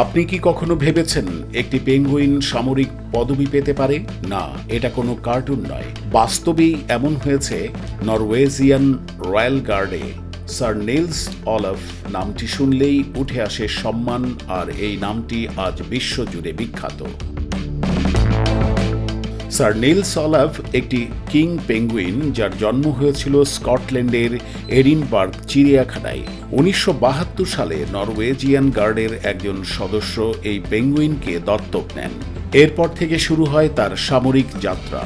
আপনি কি কখনো ভেবেছেন একটি পেঙ্গুইন সামরিক পদবি পেতে পারে? না, এটা কোনো কার্টুন নয়। বাস্তবেই এমন হয়েছে, নরওয়েজিয়ান রয়্যাল গার্ডে। স্যার নেলস অলফ নামটি শুনলেই উঠে আসে সম্মান, আর এই নামটি আজ বিশ্বজুড়ে বিখ্যাত। স্যার নেলস অলাভ একটি কিং পেঙ্গুইন যার জন্ম হয়েছিল স্কটল্যান্ডের এডিনবার্গ চিড়িয়াখানায়। উনিশশো বাহাত্তর সালে নরওয়েজিয়ান গার্ডের একজন সদস্য এই পেঙ্গুইনকে দত্তক নেন। এরপর থেকে শুরু হয় তার সামরিক যাত্রা।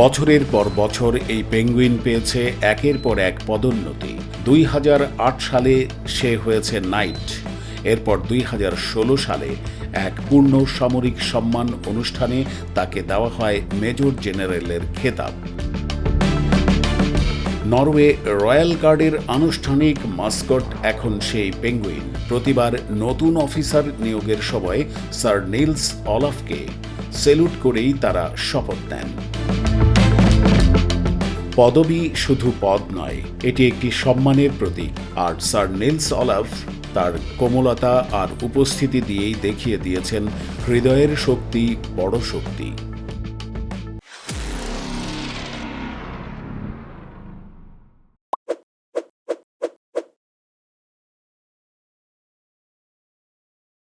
বছরের পর বছর এই পেঙ্গুইন পেয়েছে একের পর এক পদোন্নতি। দুই হাজার আট সালে সে হয়েছে নাইট। এরপর দুই হাজার ষোলো সালে এক পূর্ণ সামরিক সম্মান অনুষ্ঠানে তাকে দেওয়া হয় মেজর জেনারেলের খেতাব। নরওয়ে রয়্যাল গার্ডের আনুষ্ঠানিক মাস্কট এখন সেই পেঙ্গুইন। প্রতিবার নতুন অফিসার নিয়োগের সময় স্যার নিলস অলাফকে সেলুট করেই তারা শপথ নেন। পদবি শুধু পদ নয়, এটি একটি সম্মানের প্রতীক। আর স্যার নেলস অলাফ তার কোমলতা আর উপস্থিতি দিয়েই দেখিয়ে দিয়েছেন হৃদয়ের শক্তি বড় শক্তি।